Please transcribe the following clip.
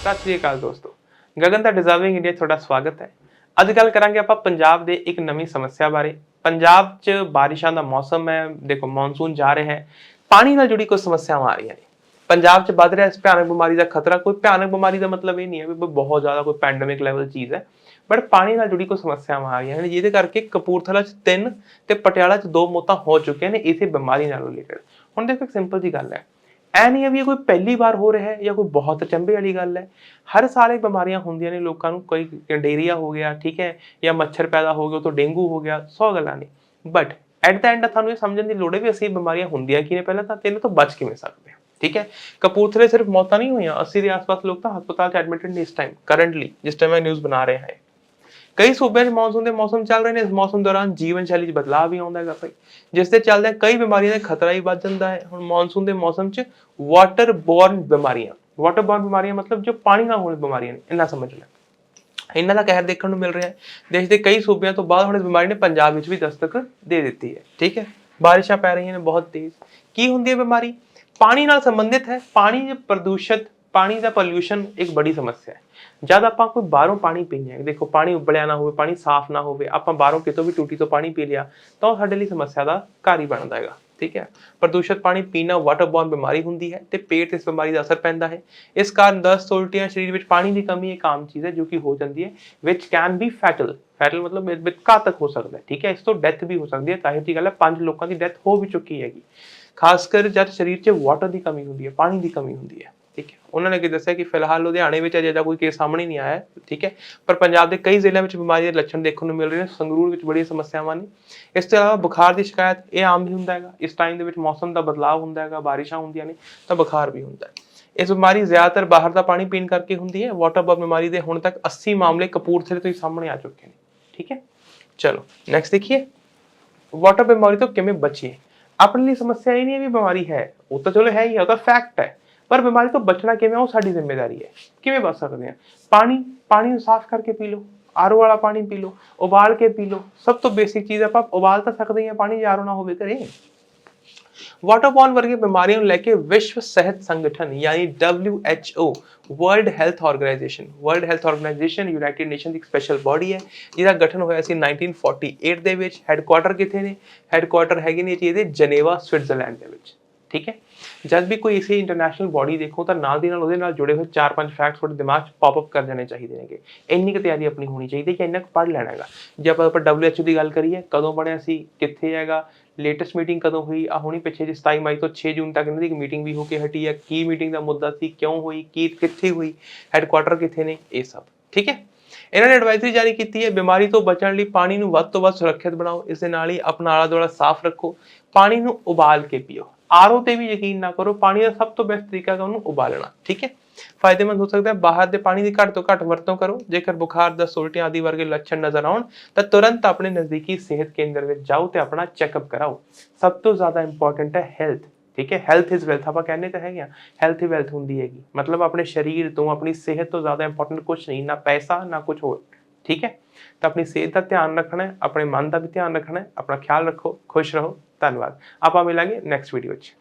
ਸਤਿ ਸ਼੍ਰੀ ਅਕਾਲ ਦੋਸਤੋ। ਗਗਨ ਦਾ deserving India ਤੁਹਾਡਾ ਸਵਾਗਤ ਹੈ। ਅੱਜ ਗੱਲ ਕਰਾਂਗੇ ਆਪਾਂ ਪੰਜਾਬ ਦੇ ਇੱਕ ਨਵੀਂ ਸਮੱਸਿਆ ਬਾਰੇ। ਪੰਜਾਬ 'ਚ ਬਾਰਿਸ਼ਾਂ ਦਾ ਮੌਸਮ ਹੈ, ਦੇਖੋ ਮੌਨਸੂਨ ਜਾ ਰਿਹਾ ਹੈ। ਪਾਣੀ ਨਾਲ ਜੁੜੀ ਕੋਈ ਸਮੱਸਿਆਵਾਂ ਆ ਰਹੀਆਂ ਨੇ। ਪੰਜਾਬ 'ਚ ਵੱਧ ਰਿਹਾ ਇਸ ਭਿਆਨਕ ਬਿਮਾਰੀ ਦਾ ਖਤਰਾ। ਕੋਈ ਭਿਆਨਕ ਬਿਮਾਰੀ ਦਾ ਮਤਲਬ ਇਹ ਨਹੀਂ ਹੈ ਵੀ ਬਹੁਤ ਜ਼ਿਆਦਾ ਕੋਈ ਪੈਂਡੇਮਿਕ ਲੈਵਲ ਚੀਜ਼ ਹੈ। ਬਟ ਪਾਣੀ ਨਾਲ ਜੁੜੀ ਕੋਈ ਸਮੱਸਿਆਵਾਂ ਆ ਰਹੀਆਂ ਨੇ, ਜਿਹਦੇ ਕਰਕੇ ਕਪੂਰਥਲਾ 'ਚ ਤਿੰਨ ਤੇ ਪਟਿਆਲਾ 'ਚ ਦੋ ਮੌਤਾਂ ਹੋ ਚੁੱਕੀਆਂ ਨੇ ਇਸੇ ਬਿਮਾਰੀ ਨਾਲ ਰਿਲੇਟਡ ਹੁਣ ਦੇਖੋ ਇੱਕ ਸਿੰਪਲ ਜੀ ਗੱਲ ਹੈ। ਐ ਨਹੀਂ ਹੈ ਵੀ ਇਹ ਕੋਈ ਪਹਿਲੀ ਵਾਰ ਹੋ ਰਿਹਾ ਹੈ ਜਾਂ ਕੋਈ ਬਹੁਤ ਚੰਬੇ ਵਾਲੀ ਗੱਲ ਹੈ। ਹਰ ਸਾਲ ਇਹ ਬਿਮਾਰੀਆਂ ਹੁੰਦੀਆਂ ਨੇ ਲੋਕਾਂ ਨੂੰ। ਕੋਈ ਡੇਰੀਆ ਹੋ ਗਿਆ, ਠੀਕ ਹੈ, ਜਾਂ ਮੱਛਰ ਪੈਦਾ ਹੋ ਗਿਆ ਉਹ ਤੋਂ ਡੇਂਗੂ ਹੋ ਗਿਆ 100 ਗੱਲਾਂ ਨੇ। ਬਟ ਐਟ ਦਾ ਐਂਡ ਤੁਹਾਨੂੰ ਇਹ ਸਮਝਣ ਦੀ ਲੋੜ ਹੈ ਵੀ ਅਸੀਂ ਇਹ ਬਿਮਾਰੀਆਂ ਹੁੰਦੀਆਂ ਕੀ ਨੇ ਪਹਿਲਾਂ ਤਾਂ ਤੇ ਇਹਨਾਂ ਤੋਂ ਬਚ ਕਿਵੇਂ ਸਕਦੇ ਹਾਂ, ਠੀਕ ਹੈ? ਕਪੂਰਥਲੇ ਸਿਰਫ ਮੌਤਾਂ ਨਹੀਂ ਹੋਈਆਂ 80 ਦੇ ਆਸ-ਪਾਸ ਲੋਕ ਤਾਂ ਹਸਪਤਾਲ 'ਚ ਐਡਮਿਟਡ ਨੇ ਇਸ ਟਾਈਮ ਕਰੰਟਲੀ ਜਿਸ ਟਾਈਮ ਮੈਂ ਨਿਊਜ਼ ਬਣਾ ਰਿਹਾ ਹਾਂ। ਕਈ ਸੂਬਿਆਂ 'ਚ ਮੌਨਸੂਨ ਦੇ ਮੌਸਮ ਚੱਲ ਰਹੇ ਨੇ, ਇਸ ਮੌਸਮ ਦੌਰਾਨ ਜੀਵਨ ਸ਼ੈਲੀ 'ਚ ਬਦਲਾਅ ਵੀ ਆਉਂਦਾ ਹੈਗਾ ਭਾਈ। ਜਿਸ ਦੇ ਚੱਲਦੇ ਕਈ ਬਿਮਾਰੀਆਂ ਦਾ ਖਤਰਾ ਹੀ ਵੱਧ ਜਾਂਦਾ ਹੈ। ਹੁਣ ਮੌਨਸੂਨ ਦੇ ਮੌਸਮ 'ਚ ਵਾਟਰ ਬੋਰਨ ਬਿਮਾਰੀਆਂ। ਵਾਟਰ ਬੋਰਨ ਬਿਮਾਰੀਆਂ ਮਤਲਬ ਜੋ ਪਾਣੀ ਨਾਲ ਹੋਣ ਬਿਮਾਰੀਆਂ ਨੇ, ਇੰਨਾ ਸਮਝ ਲੈ। ਇਹਨਾਂ ਦਾ ਕਹਿਰ ਦੇਖਣ ਨੂੰ ਮਿਲ ਰਿਹਾ ਹੈ। ਦੇਸ਼ ਦੇ ਕਈ ਸੂਬਿਆਂ ਤੋਂ ਬਾਅਦ ਹੁਣ ਇਸ ਬਿਮਾਰੀ ਨੇ ਪੰਜਾਬ ਵਿੱਚ ਵੀ ਦਸਤਕ ਦੇ ਦਿੱਤੀ ਹੈ। ਠੀਕ ਹੈ? ਬਾਰਿਸ਼ਾਂ ਪੈ ਰਹੀਆਂ ਨੇ, ਬਹੁਤ ਤੇਜ਼। ਕੀ ਹੁੰਦੀ ਹੈ ਬਿਮਾਰੀ? ਪਾਣੀ ਨਾਲ ਸੰਬੰਧਿਤ ਹੈ। ਪਾਣੀ ਪ੍ਰਦੂਸ਼ਿਤ ਪਾਣੀ ਦਾ ਪੋਲਿਊਸ਼ਨ ਇੱਕ ਬੜੀ ਸਮੱਸਿਆ ਹੈ। ਜਦ ਆਪਾਂ ਕੋਈ ਬਾਹਰੋਂ ਪਾਣੀ ਪੀਂਦੇ ਹਾਂ, ਦੇਖੋ ਪਾਣੀ ਉਬਲਿਆ ਨਾ ਹੋਵੇ, ਪਾਣੀ ਸਾਫ਼ ਨਾ ਹੋਵੇ, ਆਪਾਂ ਬਾਹਰੋਂ ਕਿਤੋਂ ਵੀ ਟੂਟੀ ਤੋਂ ਪਾਣੀ ਪੀ ਲਿਆ, ਤਾਂ ਉਹ ਸਾਡੇ ਲਈ ਸਮੱਸਿਆ ਦਾ ਘਰ ਹੀ ਬਣਦਾ ਹੈਗਾ, ਠੀਕ ਹੈ। ਪ੍ਰਦੂਸ਼ਿਤ ਪਾਣੀ ਪੀਣਾ ਵਾਟਰਬੋਰਨ ਬਿਮਾਰੀ ਹੁੰਦੀ ਹੈ ਤੇ ਪੇਟ ਤੇ ਇਸ ਬਿਮਾਰੀ ਦਾ ਅਸਰ ਪੈਂਦਾ ਹੈ। ਇਸ ਕਾਰਨ ਦਸਤ, ਉਲਟੀਆਂ, ਸਰੀਰ ਵਿੱਚ ਪਾਣੀ ਦੀ ਕਮੀ ਇੱਕ ਆਮ ਚੀਜ਼ ਹੈ ਜੋ ਕਿ ਹੋ ਜਾਂਦੀ ਹੈ, which can be fatal fatal ਮਤਲਬ ਇਹ ਘਾਤਕ ਹੋ ਸਕਦਾ ਹੈ, ਠੀਕ ਹੈ। ਇਸ ਤੋਂ ਡੈਥ ਵੀ ਹੋ ਸਕਦੀ ਹੈ ਤਾਹਿਰ ਦੀ ਗੱਲ ਹੈ, ਪੰਜ ਲੋਕਾਂ ਦੀ ਡੈਥ ਹੋ ਵੀ ਚੁੱਕੀ ਹੈਗੀ। ਖਾਸ ਕਰ ਜਦ ਸਰੀਰ 'ਚ ਵਾਟਰ ਦੀ ਕਮੀ ਹੁੰਦੀ ਹੈ, ਪਾਣੀ ਦੀ ਕਮੀ ਹੁੰਦੀ ਹੈ, ਠੀਕ ਹੈ। ਉਹਨਾਂ ਨੇ ਕੀ ਦੱਸਿਆ ਕਿ ਫਿਲਹਾਲ ਲੁਧਿਆਣੇ ਵਿੱਚ ਅਜੇ ਦਾ ਕੋਈ ਕੇਸ ਸਾਹਮਣੇ ਨਹੀਂ ਆਇਆ, ਠੀਕ ਹੈ। ਪਰ ਪੰਜਾਬ ਦੇ ਕਈ ਜ਼ਿਲ੍ਹਿਆਂ ਵਿੱਚ ਬਿਮਾਰੀ ਦੇ ਲੱਛਣ ਦੇਖਣ ਨੂੰ ਮਿਲ ਰਹੇ ਨੇ, ਸੰਗਰੂਰ ਵਿੱਚ ਬੜੀਆਂ ਸਮੱਸਿਆਵਾਂ ਨੇ। ਇਸ ਤੋਂ ਇਲਾਵਾ ਬੁਖਾਰ ਦੀ ਸ਼ਿਕਾਇਤ ਇਹ ਆਮ ਹੀ ਹੁੰਦਾ ਹੈਗਾ, ਇਸ ਟਾਈਮ ਦੇ ਵਿੱਚ ਮੌਸਮ ਦਾ ਬਦਲਾਅ ਹੁੰਦਾ ਹੈਗਾ, ਬਾਰਿਸ਼ਾਂ ਹੁੰਦੀਆਂ ਨੇ ਤਾਂ ਬੁਖਾਰ ਵੀ ਹੁੰਦਾ ਹੈ। ਇਸ ਬਿਮਾਰੀ ਜ਼ਿਆਦਾਤਰ ਬਾਹਰ ਦਾ ਪਾਣੀ ਪੀਣ ਕਰਕੇ ਹੁੰਦੀ ਹੈ ਵਾਟਰਬੋਰਨ ਬਿਮਾਰੀ ਦੇ ਹੁਣ ਤੱਕ 80 ਮਾਮਲੇ ਕਪੂਰਥਲੇ ਤੋਂ ਹੀ ਸਾਹਮਣੇ ਆ ਚੁੱਕੇ ਨੇ, ਠੀਕ ਹੈ। ਚਲੋ ਨੈਕਸਟ ਦੇਖੀਏ। ਵਾਟਰ ਬਿਮਾਰੀ ਤੋਂ ਕਿਵੇਂ ਬਚੀਏ? ਆਪਣੇ ਲਈ ਸਮੱਸਿਆ ਇਹ ਨਹੀਂ ਹੈ ਵੀ ਬਿਮਾਰੀ ਹੈ, ਉਹ ਤਾਂ ਚਲੋ ਹੈ ਹੀ ਹੈ, ਉਹ ਤਾਂ ਫੈਕਟ ਹੈ। ਪਰ ਬਿਮਾਰੀ ਤੋਂ ਬਚਣਾ ਕਿਵੇਂ ਉਹ ਸਾਡੀ ਜ਼ਿੰਮੇਵਾਰੀ ਹੈ। ਕਿਵੇਂ ਬਚ ਸਕਦੇ ਹਾਂ? ਪਾਣੀ ਪਾਣੀ ਨੂੰ ਸਾਫ਼ ਕਰਕੇ ਪੀ ਲਓ, ਆਰੋ ਵਾਲਾ ਪਾਣੀ ਪੀ ਲਓ, ਉਬਾਲ ਕੇ ਪੀ ਲਓ। ਸਭ ਤੋਂ ਬੇਸਿਕ ਚੀਜ਼ ਆਪਾਂ ਉਬਾਲ ਤਾਂ ਸਕਦੇ ਹਾਂ ਪਾਣੀ ਆਰਓ ਨਾ ਹੋਵੇ ਘਰੇ। ਵਾਟਰਬੋਰਨ ਵਰਗੀ ਬਿਮਾਰੀਆਂ ਨੂੰ ਲੈ ਕੇ ਵਿਸ਼ਵ ਸਿਹਤ ਸੰਗਠਨ ਯਾਨੀ WHO world health organisation world health organisation united nation ਦੀ ਇੱਕ ਸਪੈਸ਼ਲ ਬਾਡੀ ਹੈ, ਜਿਹਦਾ ਗਠਨ ਹੋਇਆ ਸੀ 1948 ਦੇ ਵਿੱਚ ਹੈੱਡਕੁਆਟਰ ਕਿੱਥੇ ਨੇ? ਹੈੱਡਕੁਆਟਰ ਹੈਗੇ ਨੇ ਜੀ ਇਹਦੇ ਜਨੇਵਾ ਸਵਿਟਜ਼ਰਲੈਂਡ ਦੇ ਵਿੱਚ। ਠੀਕ ਹੈ? ਜਦ ਵੀ ਕੋਈ ਇਸੇ ਇੰਟਰਨੈਸ਼ਨਲ ਬਾਡੀ ਦੇਖੋ, ਤਾਂ ਨਾਲ ਦੀ ਨਾਲ ਉਹਦੇ ਨਾਲ ਜੁੜੇ ਹੋਏ 4-5 ਫੈਕਟਸ ਤੁਹਾਡੇ ਦਿਮਾਗ 'ਚ ਪੌਪ ਅਪ ਕਰ ਜਾਣੇ ਚਾਹੀਦੇ ਨੇਗੇ। ਇੰਨੀ ਕੁ ਤਿਆਰੀ ਆਪਣੀ ਹੋਣੀ ਚਾਹੀਦੀ ਹੈ ਕਿ ਇੰਨਾ ਕੁ ਪੜ੍ਹ ਲੈਣਾ ਹੈਗਾ। ਜੇ ਆਪਾਂ ਆਪਾਂ WHO ਦੀ ਗੱਲ ਕਰੀਏ, ਕਦੋਂ ਬਣਿਆ ਸੀ, ਕਿੱਥੇ ਹੈਗਾ ਲੇਟੈਸਟ ਮੀਟਿੰਗ ਕਦੋਂ ਹੋਈ ਆ ਹੁਣੀ ਪਿੱਛੇ ਜੇ 27 ਮਈ ਤੋਂ 6 ਜੂਨ ਤੱਕ ਇਹਨਾਂ ਦੀ ਇੱਕ ਮੀਟਿੰਗ ਵੀ ਹੋ ਕੇ ਹਟੀ ਹੈ। ਕੀ ਮੀਟਿੰਗ ਦਾ ਮੁੱਦਾ ਸੀ, ਕਿਉਂ ਹੋਈ, ਕੀ, ਕਿੱਥੇ ਹੋਈ ਹੈੱਡਕੁਆਟਰ ਕਿੱਥੇ ਨੇ, ਇਹ ਸਭ। ਠੀਕ ਹੈ? ਇਹਨਾਂ ਨੇ ਐਡਵਾਈਜ਼ਰੀ ਜਾਰੀ ਕੀਤੀ ਹੈ, ਬਿਮਾਰੀ ਤੋਂ ਬਚਣ ਲਈ ਪਾਣੀ ਨੂੰ ਵੱਧ ਤੋਂ ਵੱਧ ਸੁਰੱਖਿਅਤ ਬਣਾਓ, ਇਸ ਦੇ ਨਾਲ ਹੀ ਆਪਣਾ ਆਲਾ ਦੁਆਲਾ ਸਾਫ਼ ਰੱਖੋ, ਪਾਣੀ ਨੂੰ ਉਬਾਲ ਕੇ ਪੀਓ। ਆਰਓ ਤੇ ਵੀ ਯਕੀਨ ਨਾ ਕਰੋ, ਪਾਣੀ ਦਾ ਸਭ ਤੋਂ ਬੈਸਟ ਤਰੀਕਾ ਹੈ ਉਹਨੂੰ ਉਬਾਲਣਾ, ਠੀਕ ਹੈ? ਫਾਇਦੇਮੰਦ ਹੋ ਸਕਦਾ ਹੈ, ਬਾਹਰ ਦੇ ਪਾਣੀ ਦੀ ਘੱਟ ਤੋਂ ਘੱਟ ਵਰਤੋਂ ਕਰੋ, ਜੇਕਰ ਬੁਖਾਰ ਦਾ ਉਲਟੀਆਂ ਆਦਿ ਵਰਗੇ ਲੱਛਣ ਨਜ਼ਰ ਆਉਣ, ਤਾਂ ਤੁਰੰਤ ਆਪਣੇ ਨਜ਼ਦੀਕੀ ਸਿਹਤ ਕੇਂਦਰ ਵਿੱਚ ਜਾਓ ਤੇ ਆਪਣਾ ਚੈੱਕਅਪ ਕਰਾਓ। ਸਭ ਤੋਂ ਜ਼ਿਆਦਾ ਇੰਪੋਰਟੈਂਟ ਹੈ ਹੈਲਥ ਠੀਕ ਹੈ? ਹੈਲਥ ਇਜ਼ ਵੈਲਥ ਆਪਾਂ ਕਹਿੰਦੇ ਤਾਂ ਹੈਗੇ ਆ ਹੈਲਥ ਹੀ ਵੈਲਥ ਹੁੰਦੀ ਹੈਗੀ। ਮਤਲਬ ਆਪਣੇ ਸਰੀਰ ਤੋਂ, ਆਪਣੀ ਸਿਹਤ ਤੋਂ ਜ਼ਿਆਦਾ ਇੰਪੋਰਟੈਂਟ ਕੁਝ ਨਹੀਂ, ਨਾ ਪੈਸਾ, ਨਾ ਕੁਝ ਹੋਰ, ਠੀਕ ਹੈ? ਤਾਂ ਆਪਣੀ ਸਿਹਤ ਦਾ ਧਿਆਨ ਰੱਖਣਾ ਹੈ, ਆਪਣੇ ਮਨ ਦਾ ਵੀ ਧਿਆਨ ਰੱਖਣਾ ਹੈ, ਆਪਣਾ ਖਿਆਲ ਰੱਖੋ, ਖੁਸ਼ ਰਹੋ, ਧੰਨਵਾਦ। ਆਪਾਂ ਮਿਲਾਂਗੇ ਨੈਕਸਟ ਵੀਡੀਓ 'ਚ।